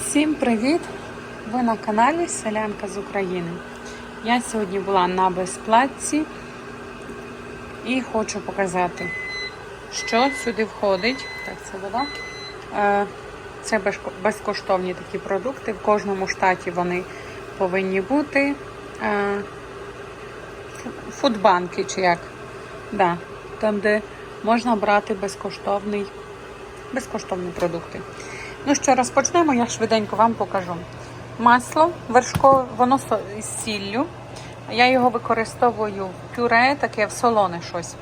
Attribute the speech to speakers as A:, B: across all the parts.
A: Всім привіт! Ви на каналі Селянка з України. Я сьогодні була на безплатці і хочу показати, що сюди входить. Так, це вода. Е, Це безкоштовні такі продукти. В кожному штаті вони повинні бути. Е, Фудбанки чи як? Да, там, де можна брати безкоштовний, безкоштовні продукти. Ну що, розпочнемо, я швиденько вам покажу. Масло вершкове, воно з сіллю. Я його використовую в пюре, таке в солоне щось.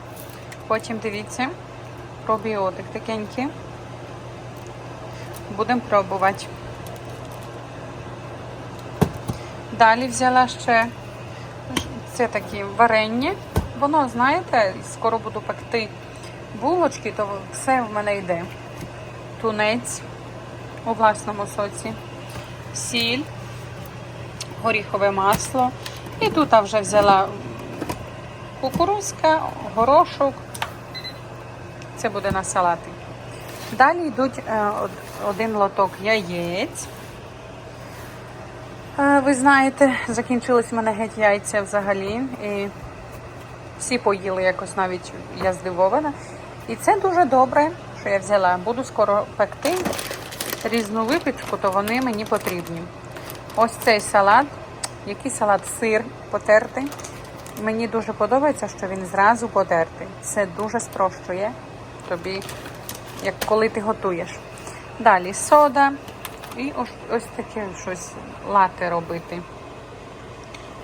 A: Потім дивіться, пробіотик такенький. Будемо пробувати. Далі взяла ще це такі варення. Воно, знаєте, скоро буду пекти булочки, то все в мене йде. Тунець у власному соці, сіль, горіхове масло. І тут я вже взяла кукурузка, горошок. Це буде на салати. Далі йдуть е, один лоток яєць. Е, Ви знаєте, закінчились в мене геть яйця взагалі. І всі поїли якось навіть я здивована. І це дуже добре, що я взяла. Буду скоро пекти різну випічку, то вони мені потрібні. Ось цей салат, який салат сир потертий. Мені дуже подобається, що він зразу потертий. Це дуже спрощує тобі, як коли ти готуєш. Далі сода і ось, ось таке щось лате робити.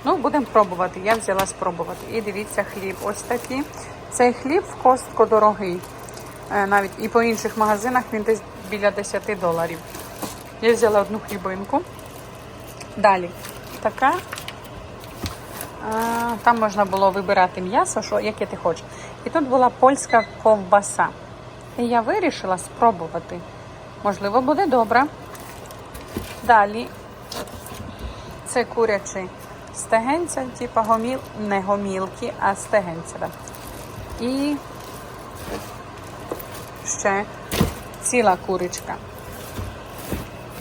A: Ну, будемо пробувати. Я взяла спробувати. І дивіться, хліб. Ось такий. Цей хліб в костко дорогий. Е, Навіть і по інших магазинах він десь біля 10 доларів. Я взяла одну хлібинку. Далі така. Там можна було вибирати м'ясо, що, яке ти хочеш. І тут була польська ковбаса. І я вирішила спробувати. Можливо, буде добре. Далі це курячі стегенця, типу гоміл, не гомілки, а стегенця. І ще ціла курочка.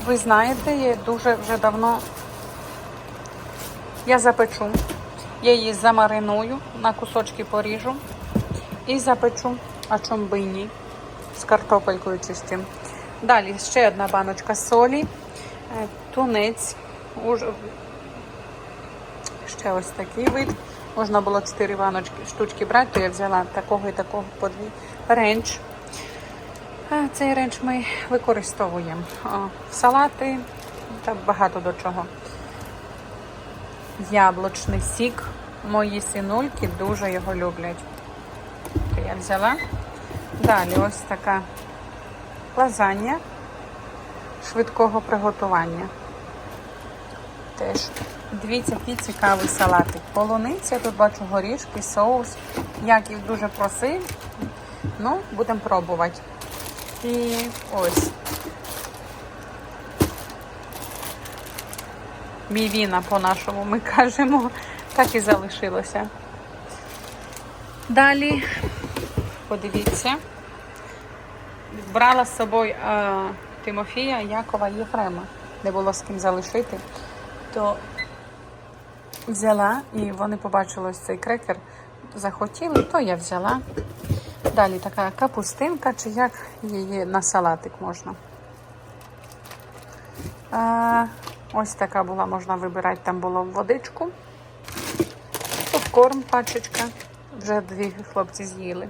A: Ви знаєте, я дуже вже давно я запечу. Я її замариную, на кусочки поріжу і запечу, а чом би ні, з картопелькою чистим. Далі ще одна баночка солі, е, тунець, ще ось такий вид. Можна було 4 баночки штучки брати, то я взяла такого і такого по дві. Ренч. А Цей ренч ми використовуємо в салати та багато до чого. Яблучний сік. Мої синульки дуже його люблять. Я взяла. Далі ось така лазанья швидкого приготування. Теж дивіться, який цікавий салатик. Полуниця, тут бачу горішки, соус. Яків дуже просив. Ну, будемо пробувати. І ось. Мівіна по-нашому ми кажемо. Так і залишилося. Далі, подивіться, брала з собою е, Тимофія, Якова і Єфрема. Не було з ким залишити. То взяла і вони побачили ось цей крекер, захотіли, то я взяла. Далі така капустинка, чи як її на салатик можна. А, ось така була, можна вибирати, там було водичку. Попкорн, пачечка. Вже дві хлопці з'їли.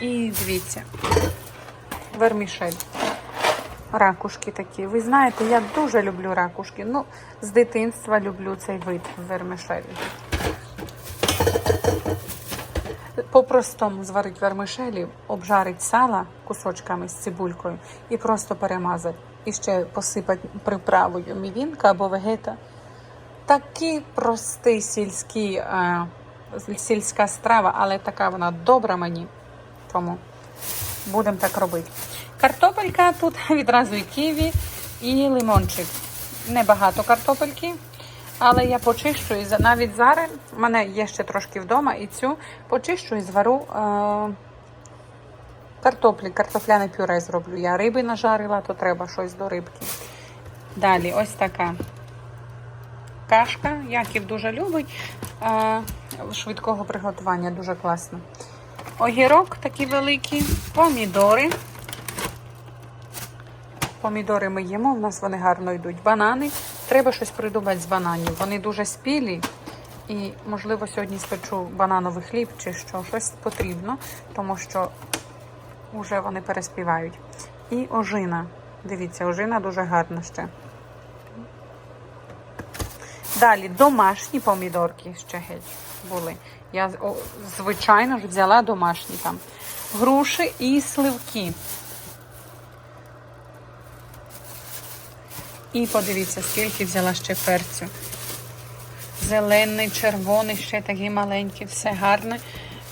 A: І дивіться, вермішель. Ракушки такі. Ви знаєте, я дуже люблю ракушки. Ну, з дитинства люблю цей вид вермішелі. По-простому зварить вермишелі, обжарить сала кусочками з цибулькою і просто перемазати. І ще посипати приправою мівінка або вегета. Такий простий сільський, е, сільська страва, але така вона добра мені. Тому будемо так робити. Картопелька тут відразу і ківі, і лимончик. Небагато картопельки. Але я почищу і навіть зараз в мене є ще трошки вдома, і цю почищу і звару е, картоплі, картопляне пюре зроблю. Я риби нажарила, то треба щось до рибки. Далі ось така кашка. Яків дуже любить. Е, швидкого приготування дуже класно. Огірок такий великий, помідори. Помідори ми їмо, в нас вони гарно йдуть. Банани. Треба щось придумати з бананів. Вони дуже спілі. І, можливо, сьогодні спечу банановий хліб чи що, щось потрібно, тому що вже вони переспівають. І ожина. Дивіться, ожина дуже гарна ще. Далі домашні помідорки ще геть були. Я, звичайно ж, взяла домашні там. Груші і сливки. І подивіться, скільки взяла ще перцю. Зелений, червоний, ще такий маленький, все гарне,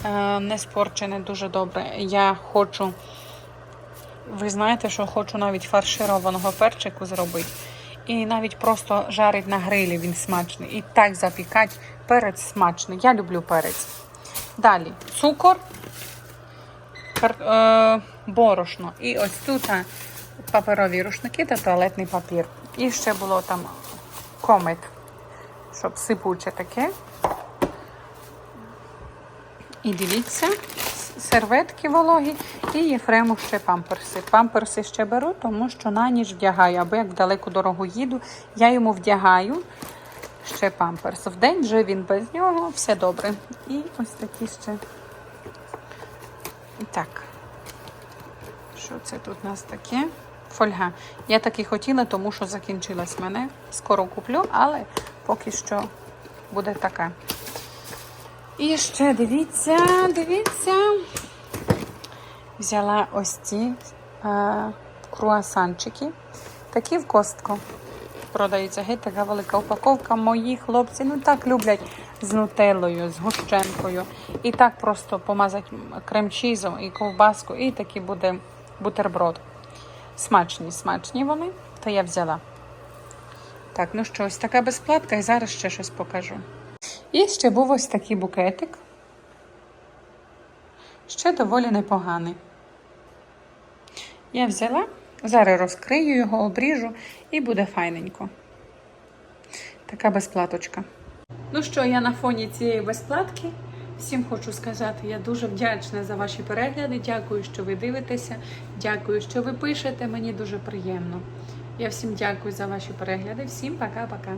A: е, не спорчене, дуже добре. Я хочу, ви знаєте, що хочу навіть фаршированого перчику зробити. І навіть просто жарить на грилі він смачний. І так запікати перець смачний. Я люблю перець. Далі цукор, кар- е, борошно. І ось тут паперові рушники та туалетний папір. І ще було там комет, щоб сипуче таке. І дивіться, серветки вологі і Єфрему ще памперси. Памперси ще беру, тому що на ніч вдягаю. Або як далеку дорогу їду, я йому вдягаю ще памперс. В день вже він без нього, все добре. І ось такі ще. І так. Що це тут у нас таке? Фольга. Я так і хотіла, тому що закінчилась мене. Скоро куплю, але поки що буде така. І ще дивіться, дивіться. Взяла ось ці е, круасанчики. Такі в костку. Продаються геть така велика упаковка. Мої хлопці ну так люблять з нутеллою, з гущенкою. І так просто помазати крем-чізом і ковбаску, і такий буде бутерброд. Смачні, смачні вони, то я взяла. Так, ну що, ось така безплатка, і зараз ще щось покажу. І ще був ось такий букетик. Ще доволі непоганий. Я взяла, зараз розкрию його, обріжу і буде файненько. Така безплаточка. Ну що, я на фоні цієї безплатки. Всім хочу сказати, я дуже вдячна за ваші перегляди. Дякую, що ви дивитеся. Дякую, що ви пишете. Мені дуже приємно. Я всім дякую за ваші перегляди. Всім пока-пока.